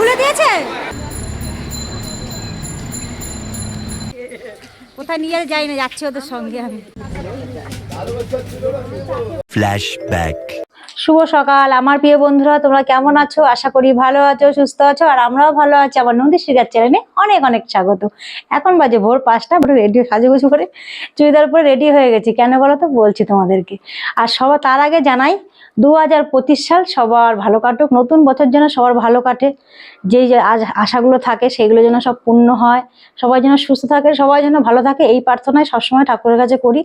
খুলে দিয়েছে? কোথায় নিয়ে যাই না যাচ্ছি ওদের সঙ্গে আমি। Flashback. শুভ সকাল আমার প্রিয় বন্ধুরা তোমরা কেমন আছো? আশা করি ভালো আছো সুস্থ আছো আর আমরাও ভালো আছি। আমার নদী শিকার চ্যানেলে অনেক অনেক স্বাগত। এখন বাজে ভোর পাঁচটা রেডি সাজুগুজু করে চুড়িদার পরে রেডি হয়ে গেছি। কেন বলো তো? বলছি তোমাদেরকে। আর সবার তার আগে জানাই দু হাজার পঁচিশ সাল সবার ভালো কাটুক। নতুন বছর যেন সবার ভালো কাটে। যেই যে আশাগুলো থাকে, সেগুলো যেন সব পূর্ণ হয়। সবাই যেন সুস্থ থাকে, সবাই যেন ভালো থাকে, এই প্রার্থনায় সবসময় ঠাকুরের কাছে করি।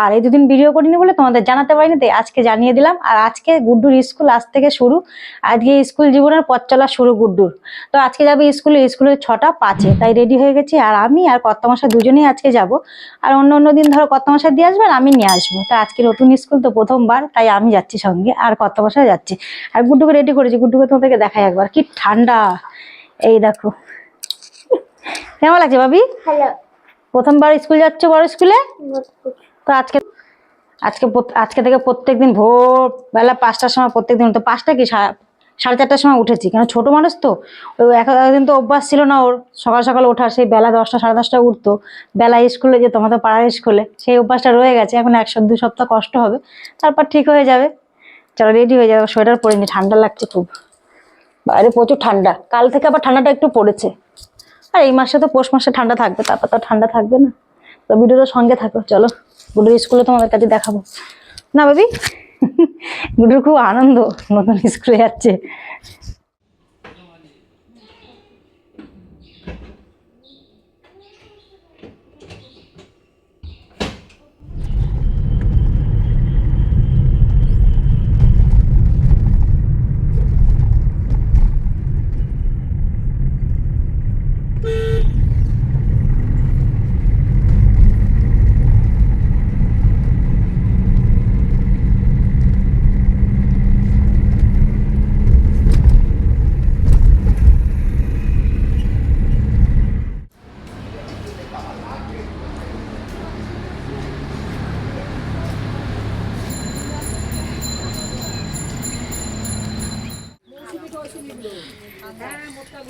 আর এই দুদিন ভিডিও করিনি বলে তোমাদের জানাতে পারিনি, তাই আজকে জানিয়ে দিলাম। আর আজকে গুড্ডুর স্কুল আজ থেকে শুরু। আজকে স্কুল জীবনের পথ চলা শুরু গুড্ডুর। তো আজকে যাবে স্কুলে স্কুলে ছটা পাঁচে। তাই রেডি হয়ে গেছি। আর আমি আর কর্তামশাই দুজনেই আজকে যাব। আর অন্য অন্য দিন ধরো কর্তামশাই দিয়ে আসবেন, আমি নিয়ে আসব। তা আজকে নতুন স্কুল তো প্রথমবার, তাই আমি যাচ্ছি সঙ্গে। আর কর্তামশাই যাচ্ছে। আর গুড্ডুকে রেডি করেছি গুড্ডুকে তোমাদেরকে দেখাই একবার। কি ঠান্ডা। এই দেখো। কেমন লাগছে ভাবি? প্রথমবার স্কুল যাচ্ছ বড় স্কুলে? তো আজকে আজকে আজকে থেকে প্রত্যেকদিন ভোর বেলা পাঁচটার সময় প্রত্যেকদিন তো পাঁচটা কি সাড়ে চারটার সময় উঠেছি। কেন ছোট মানুষ তো? ওই এক একদিন তো অভ্যাস ছিল না ওর। সকাল সকাল ওঠার সেই বেলা দশটা সাড়ে দশটা উঠতো। বেলা স্কুলে যেত আমাদের পাড়ার স্কুলে। সেই অভ্যাসটা রয়ে গেছে। এখন এক সপ্তাহ দু সপ্তাহ কষ্ট হবে। তারপর ঠিক হয়ে যাবে। চলো রেডি হয়ে যাও সোয়েটার পরে নি ঠান্ডা লাগছে খুব। বাইরে প্রচুর ঠান্ডা। কাল থেকে আবার ঠান্ডাটা একটু পড়েছে। আর এই মাসে তো পৌষ মাসে ঠান্ডা থাকবে, তারপর তো ঠান্ডা থাকবে না। তো ভিডিওটা সঙ্গে থাকো, চলো। গুডুর স্কুলে তোমাদের কাছে দেখাবো। না বাবি গুডুর খুব আনন্দ, নতুন স্কুলে যাচ্ছে।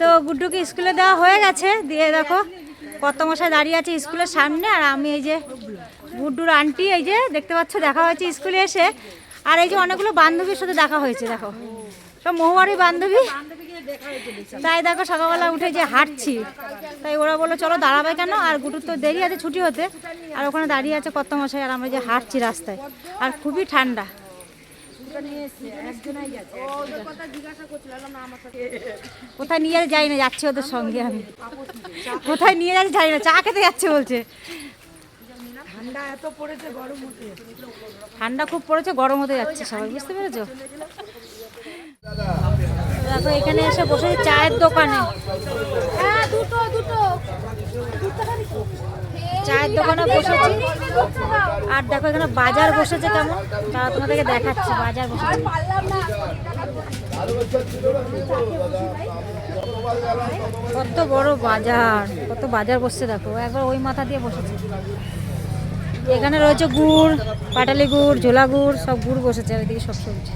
তো গুড্ডুকে স্কুলে দেওয়া হয়ে গেছে। দিয়ে দেখো কত মশাই দাঁড়িয়ে আছে স্কুলের সামনে, আর আমি এই যে গুড্ডুর আন্টি, এই যে দেখতে পাচ্ছ, দেখা হয়েছে স্কুলে এসে। আর এই যে অনেকগুলো বান্ধবীর সাথে দেখা হয়েছে, দেখো। সব মহুয়ারি বান্ধবী। তাই দেখো, সকালবেলা উঠে যে হাঁটছি। তাই ওরা বলল, চলো দাঁড়াবে কেন? আর গুডুর তো দেরি আছে ছুটি হতে। আর ওখানে দাঁড়িয়ে আছে কত মশাই আর আমরা যে হাঁটছি রাস্তায়। আর খুবই ঠান্ডা। কোথায় নিয়ে যাই না যাচ্ছি ওদের সঙ্গে আমি। কোথায় নিয়ে যাচ্ছি জানি না চা খেতে যাচ্ছে বলছে। ঠান্ডা খুব পড়েছে গরম হতে যাচ্ছে সবাই বুঝতে পেরেছ? দেখো এখানে এসে বসে চায়ের দোকানে। চায়ের দোকানে বসেছি। আর দেখো এখানে বাজার বসেছে কেমন? তারা তোমাদেরকে দেখাচ্ছে, বাজার বসেছে। কত বড় বাজার, কত বাজার বসছে দেখো। একবার ওই মাথা দিয়ে বসেছে। এখানে রয়েছে গুড়, পাটালি গুড়, ঝোলা গুড়, সব গুড় বসেছে এদিকে সব সবজি।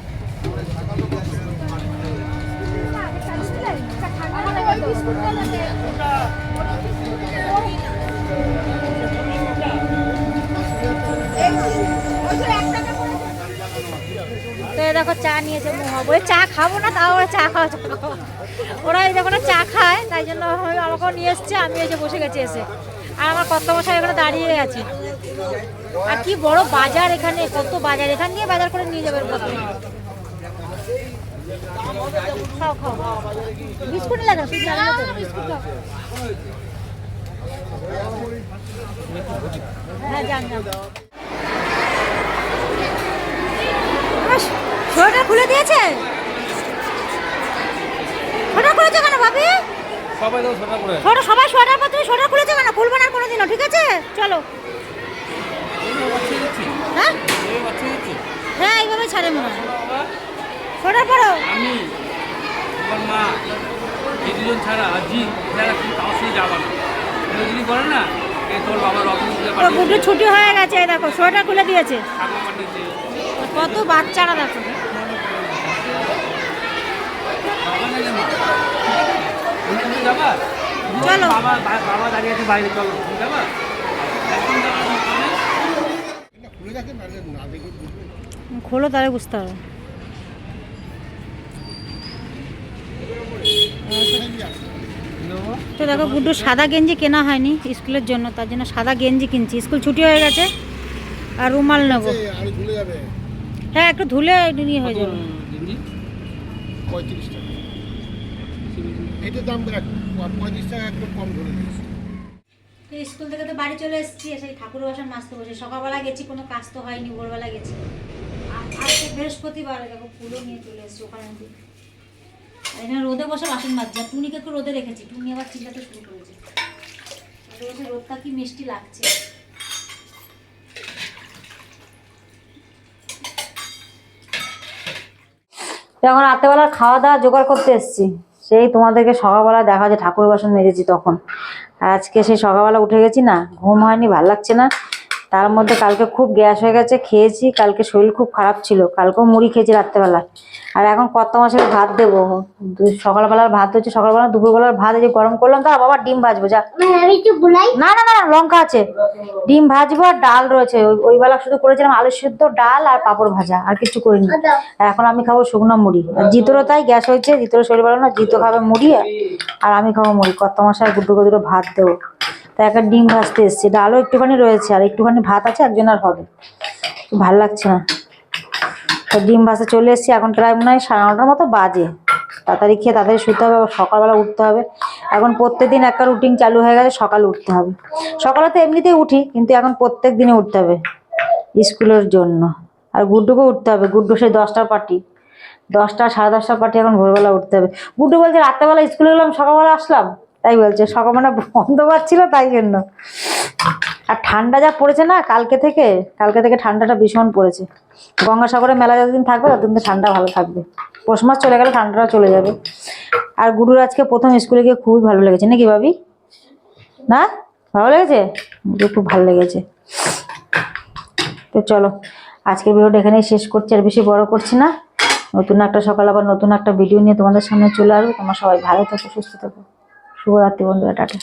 দেখো, চা নিয়েছে মোহা বলে, চা খাব না, তাও ওরা চা খাওয়া ওরা এই দেখো না চা খায়, তাই জন্য আমি আমাকেও নিয়ে এসছে, আমি এই যে বসে গেছি এসে। আর আমার কত মশাই এখানে দাঁড়িয়ে আছে। আর কি বড় বাজার এখানে, কত বাজার, এখান দিয়ে বাজার করে নিয়ে যাবেন কত বিস্কুট হ্যাঁ যান। সোয়েটার খুলে দিয়েছে সোয়েটার খুলেছে কেন ভাবি? সবাই তো সোয়েটার সবাই সোয়েটার পর তুমি সোয়েটার খুলেছে কেন? খুলবে না কোনোদিনও ঠিক আছে? চলো। হ্যাঁ? হ্যাঁ এইভাবে ছাড়ে মনে হয়। সোয়েটার পরো আমি তোমার মা এই দুজন ছাড়া জি যারা কিন্তু কারোর সঙ্গে যাবা না। যদি করে না গুড্ডু ছুটি হয়ে গেছে দেখো সোয়েটার খুলে দিয়েছে। কত বাচ্চারা দেখো বাবা না জানো যাবা চলো। বাবা বাবা দাঁড়িয়ে আছে বাইরে চলো যাবা একদম যাওয়ার দরকার নেই। খোলো তাহলে বুঝতে হবে। তো দেখো গুড্ডু সাদা গেঞ্জি কেনা হয়নি স্কুলের জন্য তার জন্য সাদা গেঞ্জি কিনছি। স্কুল ছুটি হয়ে গেছে আর রুমাল নেব। হ্যাঁ একটু ধুলে নিয়ে হয়ে যাবে। এটার দাম পঁয়ত্রিশ টাকা একদম কম ধরে দিয়েছে স্কুল থেকে তো বাড়ি চলে এসেছি এসে ঠাকুর বাসন মাজতে বসে। সকালবেলা গেছি, কোনো কাজ তো হয়নি, ভোরবেলা গেছি। আজকে বৃহস্পতিবার, দেখো ফুলও নিয়ে চলে এসেছি ওখানে আর এখানে রোদে বসে বাসন মাজছি টুনিকে একটু রোদে রেখেছি। টুনি আবার চিল্লাতে শুরু করেছে। রোদে বসে রোদটা কি মিষ্টি লাগছে। এখন রাতেবেলা খাওয়া দাওয়া জোগাড় করতে এসেছি। সেই তোমাদেরকে সকালবেলা দেখা যে ঠাকুর বাসন মেজেছি তখন। আজকে সেই সকালবেলা উঠে গেছি না, ঘুম হয়নি, ভালো লাগছে না। তার মধ্যে কালকে খুব গ্যাস হয়ে গেছে খেয়েছি কালকে শরীর খুব খারাপ ছিল কালকেও মুড়ি খেয়েছি রাত্রেবেলা আর এখন কত মাসের ভাত দেবো? সকালবেলার ভাত হচ্ছে সকালবেলা দুপুরবেলার ভাত যে গরম করলাম তার বাবা ডিম ভাজবো যা। না না না না, লঙ্কা আছে। ডিম ভাজবো আর ডাল রয়েছে ওই- বেলা শুধু করেছিলাম আলু সিদ্ধ ডাল আর পাঁপড় ভাজা আর কিছু করিনি। আর এখন আমি খাব শুকনো মুড়ি। আর জিতোরও তাই গ্যাস হয়েছে জিতোর শরীর ভালো না জিতো খাবে মুড়ি আর আমি খাব মুড়ি। কত মাসে গুড্ডু দুটো ভাত দেবো? তাই একটা ডিম ভাজতে এসছে। ডালও একটুখানি রয়েছে, আর একটুখানি ভাত আছে একজন আর হবে। ভালো লাগছে না। তো ডিম ভাজতে চলে এসেছি, এখন প্রায় মনে হয় সাড়ে নটার মতো বাজে। তাড়াতাড়ি খেয়ে তাড়াতাড়ি শুতে হবে, আবার সকালবেলা উঠতে হবে। এখন প্রত্যেক দিন একটা রুটিন চালু হয়ে গেছে সকালে উঠতে হবে। সকালে তো এমনিতেই উঠি, কিন্তু এখন প্রত্যেক দিনে উঠতে হবে স্কুলের জন্য। আর গুড্ডুকে উঠতে হবে, গুড্ডু সেই দশটার পার্টি। দশটা, সাড়ে দশটার পার্টি এখন ভোরবেলা উঠতে হবে। গুড্ডু বলছে, রাত্রেবেলা স্কুলে গেলাম, সকালবেলা আসলাম। তাই বলছে, সকালবেলা বন্ধ পাচ্ছিল তাই জন্য। আর ঠান্ডা যা পড়েছে না কালকে থেকে কালকে থেকে ঠান্ডাটা ভীষণ পড়েছে। গঙ্গাসাগরে মেলা যতদিন থাকবে, ততদিন তো ঠান্ডা ভালো থাকবে। পৌষ মাস চলে গেলে ঠান্ডাটা চলে যাবে। আর গুরুর আজকে প্রথম স্কুলে গিয়ে খুবই ভালো লেগেছে, নাকি ভাবি? না? ভালো লেগেছে? খুব ভালো লেগেছে। তো চলো, আজকের ভিডিওটা এখানেই শেষ করছি, আর বেশি বড় করছি না। নতুন একটা সকাল, আবার নতুন একটা ভিডিও নিয়ে তোমাদের সামনে চলে আসব। তোমরা সবাই ভালো থাকো, সুস্থ থাকো। শুভরাত্রি বন্ধুরা টাটা।